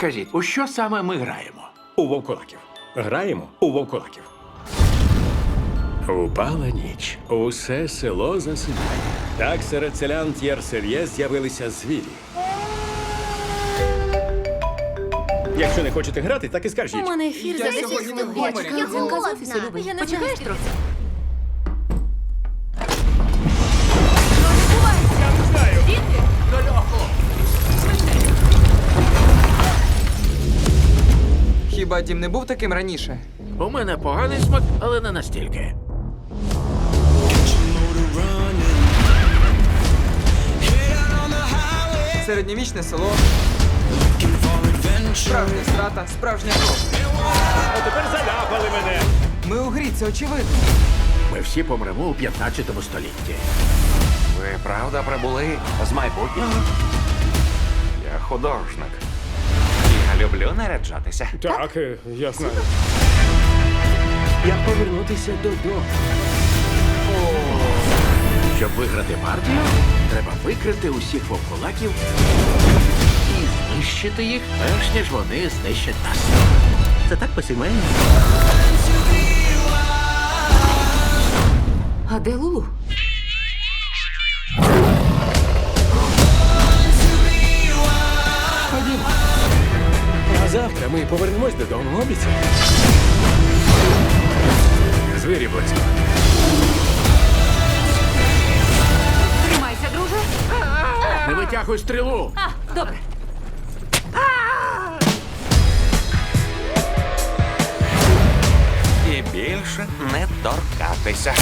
Скажіть, у що саме ми граємо? У вовкулаків. Граємо у вовкулаків. Упала ніч. Усе село засинає. Так серед селян Т'єрсельє з'явилися звірі. Якщо не хочете грати, так і скажіть. У мене ефір за 10 сьогодні не гуморі. Я офісу. Я не Почекаєш трохи? Хіба дім не був таким раніше? У мене поганий смак, але не настільки. Середньовічне село. Справжня страта, справжня кров. А тепер заляпали мене. Ми у грі, це очевидно. Ми всі помремо у 15 столітті. Ви правда прибули з майбутнього? Я художник. Люблю наряджатися. Так, е, я знаю. Як повернутися додому? Щоб виграти партію, треба викрити усіх вовкулаків і знищити їх, перш ніж вони знищать нас. Це так по-сімейному. А де Лулу? Завтра ми повернемось додому, обіцяю. Звірі близько. Тримайся, друже. Не витягуй стрілу! А, добре. І більше не торкатися.